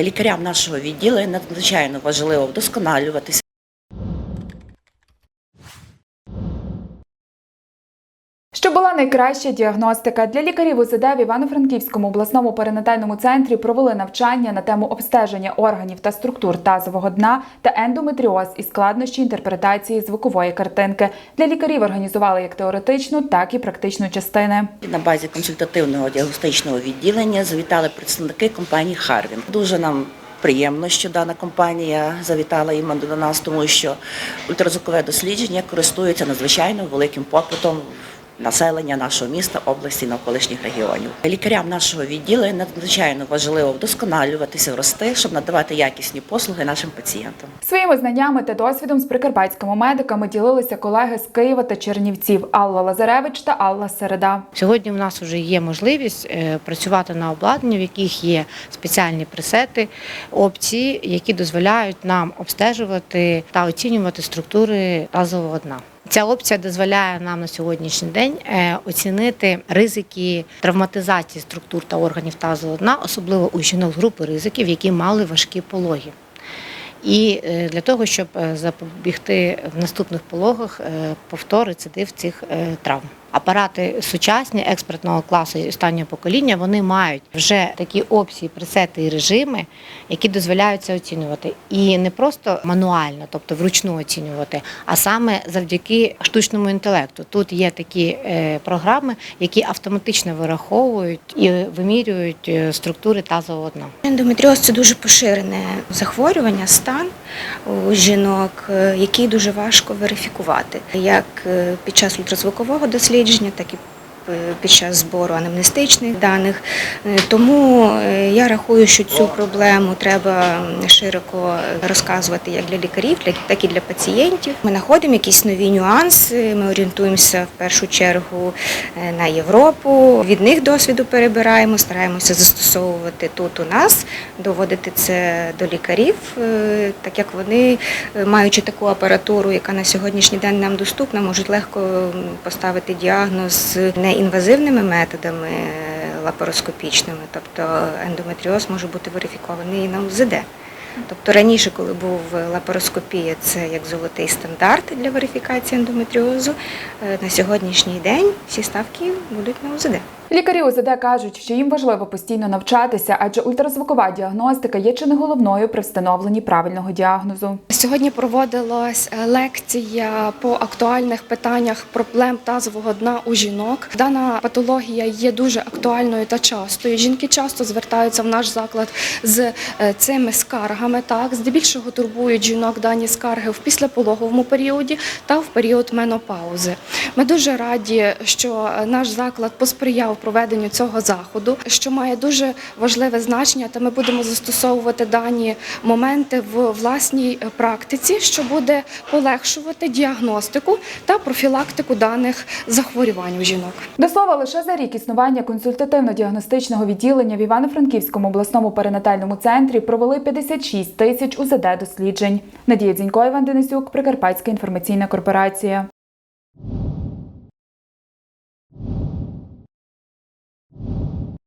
Лікарям нашого відділу надзвичайно важливо вдосконалюватися. Щоб була найкраща діагностика для лікарів УЗД в Івано-Франківському обласному перинатальному центрі провели навчання на тему обстеження органів та структур тазового дна та ендометріоз і складнощі інтерпретації звукової картинки. Для лікарів організували як теоретичну, так і практичну частини. На базі консультативного діагностичного відділення завітали представники компанії Харвін. Дуже нам приємно, що дана компанія завітала іменно до нас, тому що ультразвукове дослідження користується надзвичайно великим попитом. Населення нашого міста, області, навколишніх регіонів. Лікарям нашого відділення надзвичайно важливо вдосконалюватися, рости, щоб надавати якісні послуги нашим пацієнтам. Своїми знаннями та досвідом з прикарпатськими медиками ділилися колеги з Києва та Чернівців Алла Лазаревич та Алла Середа. Сьогодні в нас вже є можливість е, працювати на обладнанні, в яких є спеціальні пресети, опції, які дозволяють нам обстежувати та оцінювати структури тазового дна. Ця опція дозволяє нам на сьогоднішній день е, оцінити ризики травматизації структур та органів тазового дна, особливо у жінок групи ризиків, які мали важкі пологи. І е, для того, щоб е, запобігти в наступних пологах повтор рецидив цих травм. Апарати сучасні експертного класу і останнього покоління вони мають вже такі опції, пресети і режими, які дозволяють це оцінювати. І не просто мануально, тобто вручну оцінювати, а саме завдяки штучному інтелекту. Тут є такі е, програми, які автоматично вираховують і вимірюють е, структури тазового дна. Ендометріоз це дуже поширене захворювання, стан у жінок, е, який дуже важко верифікувати, як е, під час ультразвукового дослідження, так і під час збору анамнестичних даних. Е, Тому е, я рахую, що цю проблему треба широко розказувати як для лікарів, так і для пацієнтів. Ми знаходимо якісь нові нюанси. Ми орієнтуємося в першу чергу е, на Європу. Від них досвіду перебираємо, стараємося застосовувати тут у нас, доводити це до лікарів, е, так як вони, е, маючи таку апаратуру, яка на сьогоднішній день нам доступна, можуть легко поставити діагноз з неінвазивними методами е, лапароскопічними, тобто ендометріоз може бути верифікований і на УЗД. Тобто раніше, коли був лапароскопія, це як золотий стандарт для верифікації ендометріозу. е, На сьогоднішній день всі ставки будуть на УЗД. Лікарі УЗД кажуть, що їм важливо постійно навчатися, адже ультразвукова діагностика є чи не головною при встановленні правильного діагнозу. Сьогодні проводилась е, лекція по актуальних питаннях проблем тазового дна у жінок. Дана патологія є дуже актуальною та частою. Жінки часто звертаються в наш заклад з е, цими скаргами. Так, здебільшого турбують жінок дані скарги в післяпологовому періоді та в період менопаузи. Ми дуже раді, що е, наш заклад посприяв проведенню цього заходу, що має дуже важливе значення, та ми будемо застосовувати дані моменти в власній е, практиці, що буде полегшувати діагностику та профілактику даних захворювань у жінок. До слова, лише за рік існування консультативно-діагностичного відділення в Івано-Франківському обласному перинатальному центрі провели 56 тисяч УЗД досліджень. Надія Дзінько, Іван Денисюк, Прикарпатська інформаційна корпорація.